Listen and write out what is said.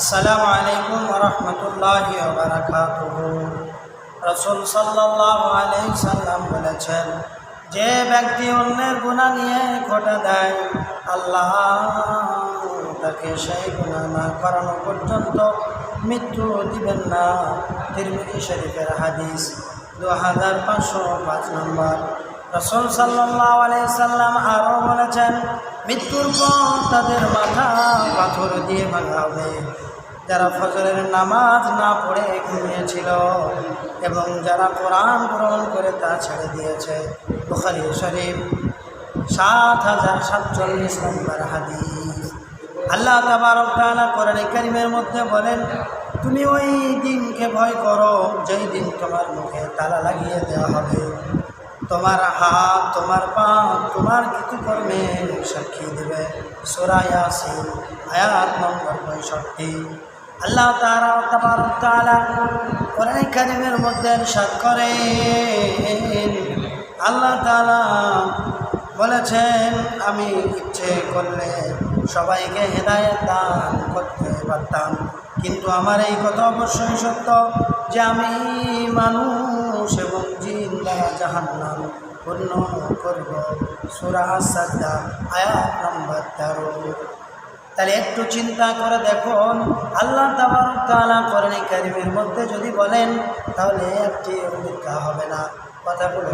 আসসালামু আলাইকুম রহমতুল্লাহ রসুল সাল্লাহ আলাই সাল্লাম বলেছেন, যে ব্যক্তি অন্যের গুণা নিয়ে ঘটা দেয়, আল্লাহ তাকে সেই গুণা না করানো পর্যন্ত মৃত্যু দিবেন না। তিরমিজি শরীফের হাদিস দু হাজার পাঁচশো পাঁচ নম্বর। রসুল সাল্লাহ আলাই সাল্লাম আরও বলেছেন, মৃত্যুর পর তাদের মাথা পাথর দিয়ে ভাঙা হবে। যারা ফজরের নামাজ না পড়ে ঘুমিয়েছিল এবং যারা কোরআন গ্রহণ করে তা ছেড়ে দিয়েছে। বুখারি শরীফ, সাত হাজার সাতচল্লিশ নম্বর হাদিস। আল্লাহ তাবারকালা কোরআন কারিমের মধ্যে বলেন, তুমি ওই দিনকে ভয় করো, যেই দিন তোমার মুখে তালা লাগিয়ে দেওয়া হবে। তোমার হাত, তোমার পা, তোমার কিছু কর্মে সাক্ষী দেবে। সোরায়াসিন আয়াত নম্বর পঁয়ষট্টি। আল্লাহ তারা মধ্যে সাত করে আল্লাহ তালা বলেছেন, আমি ইচ্ছে করলে সবাইকে হেদায়ত দান করতে পারতাম। কিন্তু আমার এই কথা অবশ্যই সত্য যে আমি মানুষ এবং জিন্দা জাহান্নাম পূর্ণ করব। সুরা সাদ্দা আয়াত নম্বর তেরো। তাহলে একটু চিন্তা করে দেখুন। আল্লাহ তালা করেন কারিমের মধ্যে যদি বলেন, তাহলে একটি অভিজ্ঞতা হবে না। কথাগুলো